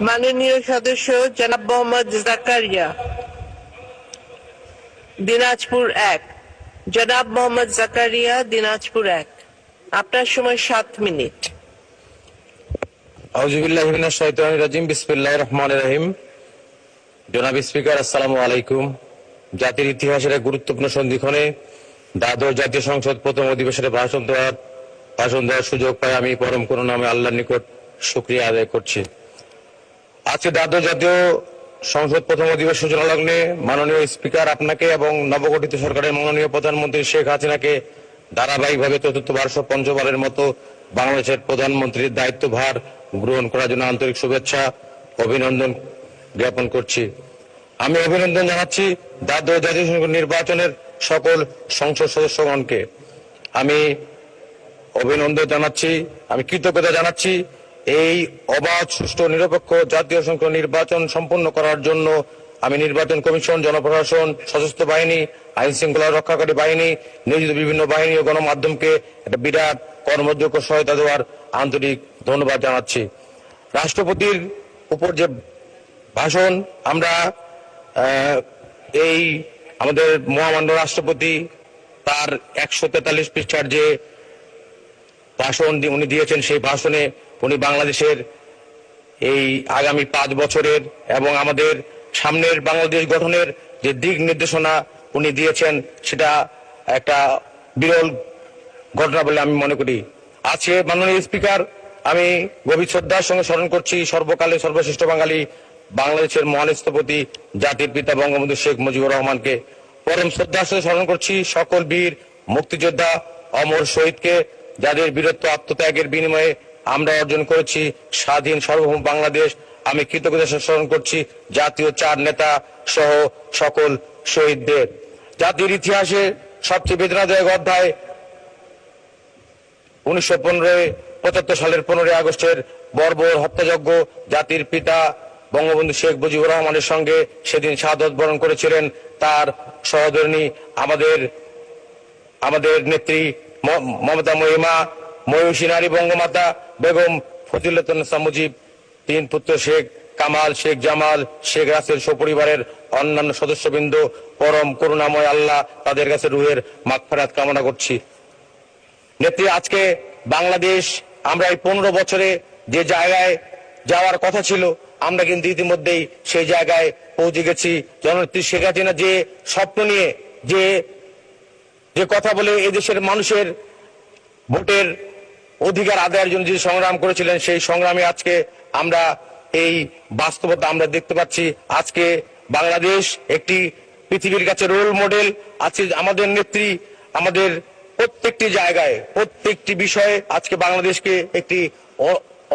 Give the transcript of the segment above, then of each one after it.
মাননীয় সদস্য জনাব মোহাম্মদ জাকারিয়া। দিনাজপুর এক। জনাব মোহাম্মদ জাকারিয়া, দিনাজপুর এক। আপনার সময় সাত মিনিট। রহিম। আসসালামু আলাইকুম। জাতির ইতিহাসের গুরুত্বপূর্ণ জাতীয় সংসদ প্রথম দেওয়ার দেওয়ার সুযোগ পাই আমি। পরম আল্লাহর নিকট শুক্রিয়া আদায় করছি। আজকে দ্বাদশ জাতীয় সংসদ প্রথম অধিবেশন লগ্নে মাননীয় স্পিকার আপনাকে এবং নবগঠিত সরকারের মাননীয় প্রধানমন্ত্রী শেখ হাসিনাকে ধারাবাহিকভাবে চতুর্থ বার্ষ পঞ্চবারের মতো বাংলাদেশের প্রধানমন্ত্রীর দায়িত্বভার গ্রহণ করার জন্য আন্তরিক শুভেচ্ছা, অভিনন্দন জ্ঞাপন করছি। আমি অভিনন্দন জানাচ্ছি দ্বাদশ জাতীয় সংসদ নির্বাচনের সকল সংসদ সদস্যগণকে। আমি অভিনন্দন জানাচ্ছি, আমি কৃতজ্ঞতা জানাচ্ছি এই অবাধ, সুষ্ঠু, নিরপেক্ষ জাতীয় সংসদ নির্বাচন সম্পন্ন করার জন্য আমি নির্বাচন কমিশন, জনপ্রশাসন, সশস্ত্র বাহিনী, আইন শৃঙ্খলা রক্ষাকারী বাহিনী, নিয়োজিত বিভিন্ন বাহিনী ও গণমাধ্যমকে একটা বিরাট কর্মযোগ্য সহায়তা দেওয়ার আন্তরিক ধন্যবাদ জানাচ্ছি। রাষ্ট্রপতির উপর যে ভাষণ, আমরা এই আমাদের মহামান্য রাষ্ট্রপতি তার একশো তেতাল্লিশ পৃষ্ঠার যে ভাষণ উনি দিয়েছেন সেই ভাষণে উনি বাংলাদেশের এই আগামী পাঁচ বছরের এবং আমাদের সামনের বাংলাদেশ গঠনের যে দিক নির্দেশনা উনি দিয়েছেন, সেটা একটা বিরল ঘটনা বলে আমি মনে করি। আজকে মাননীয় স্পিকার, আমি গভীর শ্রদ্ধার সঙ্গে স্মরণ করছি সর্বকালে সর্বশ্রেষ্ঠ বাঙালি বাংলাদেশের মহান স্থপতি জাতির পিতা বঙ্গবন্ধু শেখ মুজিবুর রহমানকে। পরম শ্রদ্ধার সঙ্গে স্মরণ করছি সকল বীর মুক্তিযোদ্ধা অমর শহীদকে। যাদের বীরত্ব আত্মত্যাগের বিনিময়ে আমরা অর্জন করেছি, স্বাধীন সার্বভৌম বাংলাদেশ, আমি কৃতজ্ঞতা স্মরণ করছি জাতীয় চার নেতা সহ সকল শহীদদের। জাতির ইতিহাসে সবচেয়ে বেদনাদায়ক অধ্যায় উনিশশো পঁচাত্তর সালের পনেরোই আগস্টের বর্বর হত্যাযজ্ঞ জাতির পিতা বঙ্গবন্ধু শেখ মুজিবুর রহমানের সঙ্গে সেদিন শাহাদত বরণ করেছিলেন। তার সহধর্মী আমাদের আমাদের নেত্রী মমতা মহিমা ময়ূষী নারী বঙ্গমাতা, বেগম ফজিলতুন্নেসা মুজিব তিন পুত্র শেখ কামাল, শেখ জামাল, শেখ রাসেল সপরিবারের অন্যান্য সদস্যবৃন্দ, পরম করুণাময় আল্লাহ তাদের কাছে রুহের মাগফেরাত কামনা করছি। নেত্রী, আজকে বাংলাদেশ, আমরা এই পনেরো বছরে যে জায়গায় যাওয়ার কথা ছিল, আমরা কিন্তু ইতিমধ্যেই সেই জায়গায় পৌঁছে গেছি। জননেত্রী শেখ হাসিনা যে স্বপ্ন নিয়ে, যে যে কথা বলে এদেশের মানুষের ভোটের অধিকার আদায়ের জন্য যে সংগ্রাম করেছিলেন, সেই সংগ্রামে আজকে আমরা এই বাস্তবতা আমরা দেখতে পাচ্ছি। আজকে বাংলাদেশ একটি পৃথিবীর কাছে রোল মডেল আছে আমাদের নেত্রী, আমাদের প্রত্যেকটি জায়গায়, প্রত্যেকটি বিষয়ে আজকে বাংলাদেশকে একটি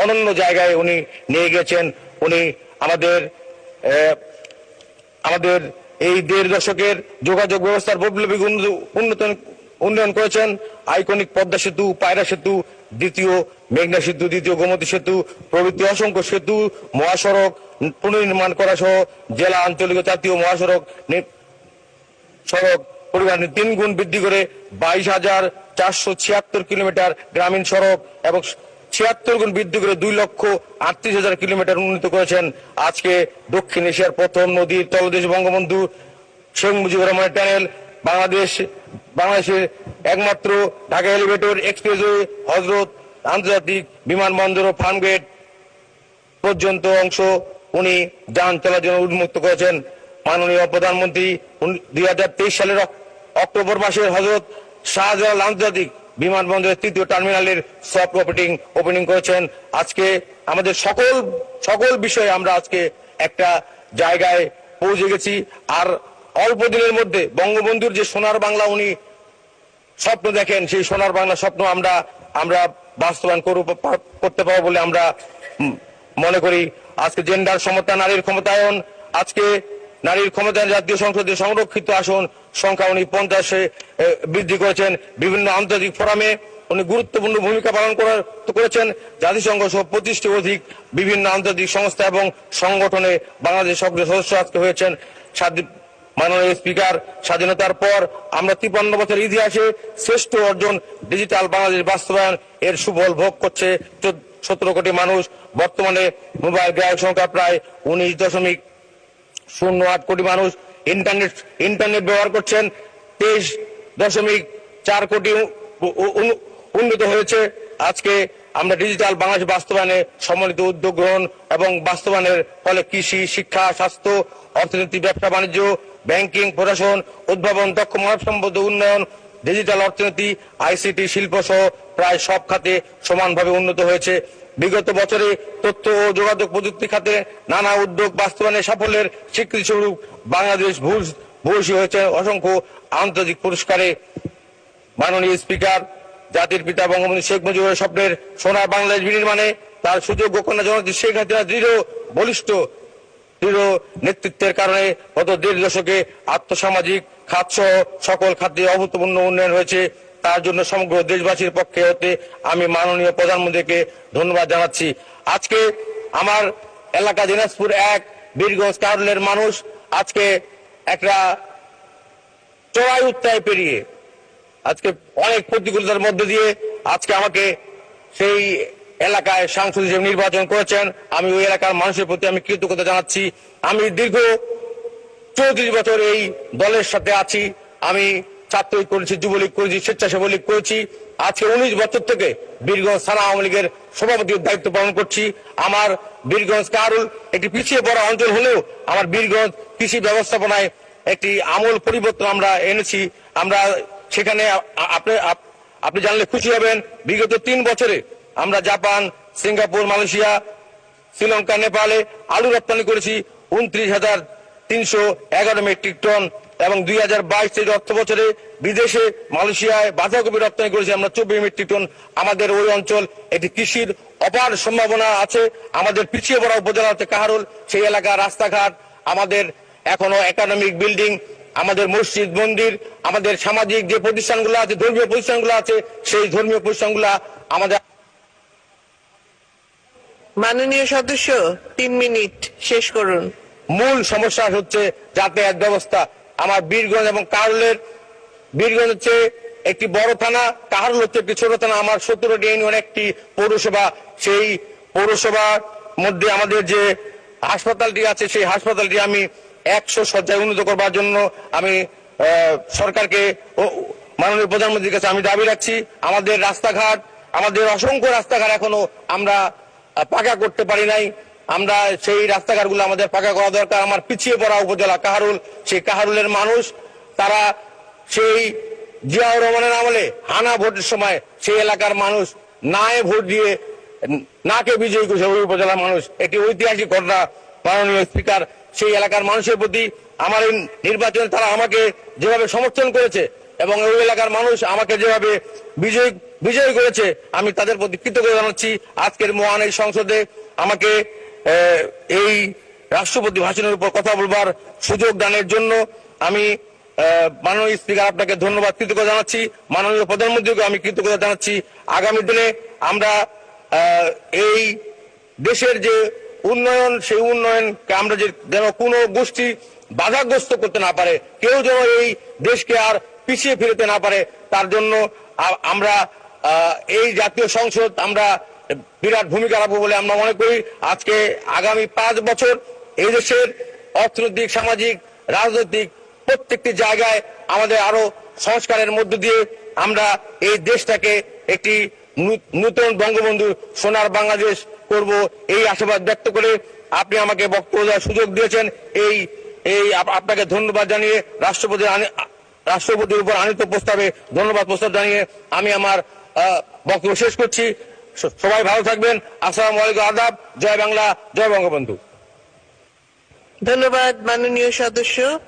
অনন্য জায়গায় উনি নিয়ে গেছেন। উনি আমাদের আমাদের এই দেড় দশকের যোগাযোগ ব্যবস্থার বৈপ্লবিক উন্ন- উন্নতন উন্নয়ন করেছেন আইকনিক পদ্মা সেতু, পায়রা সেতু, দ্বিতীয় মেঘনা সেতু, দ্বিতীয় গোমতী সেতু, প্রভৃতি অসংখ্য সেতু, মহাসড়ক পুনর্নির্মাণ করা সহ জেলা আঞ্চলিক জাতীয় মহাসড়ক সড়ক পরিমাণ তিন গুণ বৃদ্ধি করে বাইশ হাজার চারশো ছিয়াত্তর কিলোমিটার গ্রামীণ সড়ক এবং ছিয়াত্তর গুণ বৃদ্ধি করে দুই লক্ষ আটত্রিশ হাজার কিলোমিটার উন্নীত করেছেন। আজকে দক্ষিণ এশিয়ার প্রথম নদীর তলদেশ বঙ্গবন্ধু শেখ মুজিবুর রহমানের টানেল বাংলাদেশ, বাংলাদেশের একমাত্র ঢাকা এলিভেটর, এক্সপ্রেসওয়ে, হজরত আন্তর্জাতিক বিমানবন্দর ও ফার্মগেট পর্যন্ত অংশ উনি যান চলার জন্য উন্মুক্ত করেছেন। মাননীয় প্রধানমন্ত্রী দুই হাজার তেইশ সালের অক্টোবর মাসের হজরত শাহজালাল আন্তর্জাতিক বিমানবন্দরের তৃতীয় টার্মিনালের সফট ওপেনিং ওপেনিং করেছেন। আজকে আমাদের সকল সকল বিষয়ে আমরা আজকে একটা জায়গায় পৌঁছে গেছি। আর অল্প দিনের মধ্যে বঙ্গবন্ধুর যে সোনার বাংলা উনি স্বপ্ন দেখেন, সেই সোনার বাংলা স্বপ্ন আমরা আমরা বাস্তবায়ন করতে পারব বলে আমরা মনে করি। আজকে জেন্ডার সমতা, নারীর ক্ষমতায়ন, আজকে নারীর ক্ষমতায়ন জাতীয় সংসদে সংরক্ষিত আসন সংখ্যা উনি পঞ্চাশে বৃদ্ধি করেছেন। বিভিন্ন আন্তর্জাতিক ফোরামে উনি গুরুত্বপূর্ণ ভূমিকা পালন করার, করেছেন। জাতিসংঘ সহ পঁচিশটি অধিক বিভিন্ন আন্তর্জাতিক সংস্থা এবং সংগঠনে বাংলাদেশ সক্রিয় সদস্য আজকে হয়েছেন। মাননীয় স্পিকার, স্বাধীনতার পর আমরা তিপ্পান্ন বছর ইতিহাসে শ্রেষ্ঠ অর্জন ডিজিটাল বাংলাদেশ বাস্তবায়ন এর সুফল ভোগ করছে। সতেরো কোটি মানুষ। বর্তমানে মোবাইল গ্রাহক সংখ্যা প্রায় উনিশ দশমিক শূন্য আট কোটি মানুষ ইন্টারনেট ইন্টারনেট ব্যবহার করছেন। তেইশ দশমিক চার কোটি উন্নত হয়েছে। আজকে আমরা ডিজিটাল বাংলাদেশ বাস্তবায়নে সম্মিলিত উদ্যোগ গ্রহণ এবং বাস্তবায়নের ফলে কৃষি, শিক্ষা, স্বাস্থ্য, অর্থনীতি, ব্যবসা, বাণিজ্য, ব্যাংকিং, প্রশাসন, উদ্ভাবন, দক্ষ মানব সম্পদ উন্নয়ন, ডিজিটাল অর্থনীতি, আইসিটি, শিল্প সহ প্রায় সব খাতে সমানভাবে উন্নত হয়েছে। বিগত বছরে তথ্য ও যোগাযোগ প্রযুক্তি খাতে নানা উদ্যোগ বাস্তবায়নের সাফল্যের স্বীকৃতি স্বরূপ বাংলাদেশ ভূ- ভূয়সী হয়েছে অসংখ্য আন্তর্জাতিক পুরস্কারে। মাননীয় স্পিকার, জাতির পিতা বঙ্গবন্ধু শেখ মুজিবুর স্বপ্নের সোনার বাংলাদেশ বিনির্মাণে তার সুযোগ্য কন্যা জনতা শেখ হাসিনা দৃঢ়, বলিষ্ঠ, দৃঢ় নেতৃত্বের কারণে গত দেড় দশকে আত্মসামাজিক খাত সহ সকল খাতে অভূতপূর্ণ উন্নয়ন হয়েছে। তার জন্য সমগ্র দেশবাসীর পক্ষে হতে আমি মাননীয় প্রধানমন্ত্রীকে ধন্যবাদ জানাচ্ছি। আজকে আমার এলাকা দিনাজপুর এক বীরগঞ্জ কারলের মানুষ আজকে একটা চড়াই উত্তায় পেরিয়ে আজকে অনেক প্রতিকূলতার মধ্যে দিয়ে আজকে আমাকে সেই এলাকায় সাংসদ হিসেবে নির্বাচন করেছেন। আমি ওই এলাকার মানুষের প্রতি আমি কৃতজ্ঞতা জানাচ্ছি। আমি দীর্ঘ চৌত্রিশ বছর এই দলের সাথে আছি। আমি ছাত্রলীগ করেছি, যুবলীগ করেছি স্বেচ্ছাসেবক লীগ করেছি। আজকে উনিশ বছর থেকে বীরগঞ্জ থানা আওয়ামী লীগের সভাপতির দায়িত্ব পালন করছি। আমার বীরগঞ্জ কারুল একটি পিছিয়ে পড়া অঞ্চল হলেও আমার বীরগঞ্জ কৃষি ব্যবস্থাপনায় একটি আমূল পরিবর্তন আমরা এনেছি। আমরা সেখানে আপনি, আপ- আপনি জানলে খুশি হবেন, বিগত তিন বছরে আমরা জাপান, সিঙ্গাপুর, মালয়েশিয়া, শ্রীলঙ্কা, নেপালে আলু রপ্তানি করেছি উনত্রিশ হাজার তিনশো এগারো মেট্রিক টন এবং দুই হাজার বাইশ তেইশ অর্থ বছরে বিদেশে মালয়েশিয়ায় বাঁধাকপি রপ্তানি করেছি আমরা চব্বিশ মেট্রিক টন আমাদের ওই অঞ্চল। এটি কৃষির অপার সম্ভাবনা আছে। আমাদের পিছিয়ে পড়া উপজেলা হচ্ছে কাহারুল। সেই এলাকার রাস্তাঘাট আমাদের এখনও একাডেমিক বিল্ডিং আমাদের মসজিদ মন্দির আমাদের সামাজিক যে প্রতিষ্ঠানগুলো আছে ধর্মীয় প্রতিষ্ঠানগুলো আছে সেই ধর্মীয় প্রতিষ্ঠানগুলো আমাদের মাননীয় সদস্য তিন মিনিট শেষ করুন। মূল সমস্যা হচ্ছে যাতায়াত ব্যবস্থা। আমার বীরগঞ্জ এবং কারলের বীরগঞ্জ হচ্ছে একটি বড় থানা, কাহারুল হচ্ছে একটি ছোট থানা। আমার সতেরোটি ইউনিয়ন একটি পৌরসভা। সেই পৌরসভার মধ্যে আমাদের যে হাসপাতালটি আছে, সেই হাসপাতালটি আমি একশো শয্যায় উন্নত করবার জন্য আমি সরকারকে মাননীয় প্রধানমন্ত্রীর কাছে আমি দাবি রাখছি। আমাদের রাস্তাঘাট, আমাদের অসংখ্য রাস্তাঘাট এখনও আমরা পাকা করতে পারি নাই। আমরা সেই রাস্তাঘাটগুলো আমাদের পাকা করা দরকার। আমার পিছিয়ে পড়া উপজেলা কাহারুল, সেই কাহারুলের মানুষ, তারা সেই জিয়াউর রহমানের আমলে হানা ভোটের সময় সেই এলাকার মানুষ নায়ে ভোট দিয়ে নাকে বিজয়ী করেছে ওই উপজেলার মানুষ। একটি ঐতিহাসিক ঘটনা মাননীয় স্পিকার। সেই এলাকার মানুষের প্রতি আমার এই নির্বাচনে তারা আমাকে যেভাবে সমর্থন করেছে এবং ওই এলাকার মানুষ আমাকে যেভাবে বিজয় বিজয় করেছে, আমি তাদের প্রতি কৃতজ্ঞ জানাচ্ছি। আজকের মহান এই সংসদে আমাকে এই রাষ্ট্রপতি ভাষণের উপর কথা বলবার সুযোগ দানের জন্য আমি মাননীয় স্পিকার, আপনাকে ধন্যবাদ, কৃতজ্ঞতা জানাচ্ছি। মাননীয় প্রধানমন্ত্রীকে আমি কৃতজ্ঞতা জানাচ্ছি। আগামী দিনে আমরা এই দেশের যে উন্নয়ন, সেই উন্নয়নকে আমরা যে যেন কোনো গোষ্ঠী বাধাগ্রস্ত করতে না পারে, কেউ যেন এই দেশকে আর পিছিয়ে ফেলতে না পারে, তার জন্য আমরা এই জাতীয় সংসদ আমরা বিরাট ভূমিকা রাখব বলে আমরা মনে করি। আজকে আগামী পাঁচ বছর এই দেশের অর্থনৈতিক, সামাজিক, রাজনৈতিক প্রত্যেকটি জায়গায় আমাদের আরও সংস্কারের মধ্য দিয়ে আমরা এই দেশটাকে একটি নূতন বঙ্গবন্ধু সোনার বাংলাদেশ করব। এই আশীর্বাদ ব্যক্ত করে আপনি আমাকে বক্তব্য দেওয়ার সুযোগ দিয়েছেন। এই এই আপনাকে ধন্যবাদ জানিয়ে রাষ্ট্রপতি আনি- রাষ্ট্রপতির উপর আনিত প্রস্তাবে ধন্যবাদ প্রস্তাব জানিয়ে আমি আমার বক্তব্য শেষ করছি। সবাই ভালো থাকবেন। আসসালামু আলাইকুম, আদাব। জয় বাংলা, জয় বঙ্গবন্ধু। ধন্যবাদ, মাননীয় সদস্য।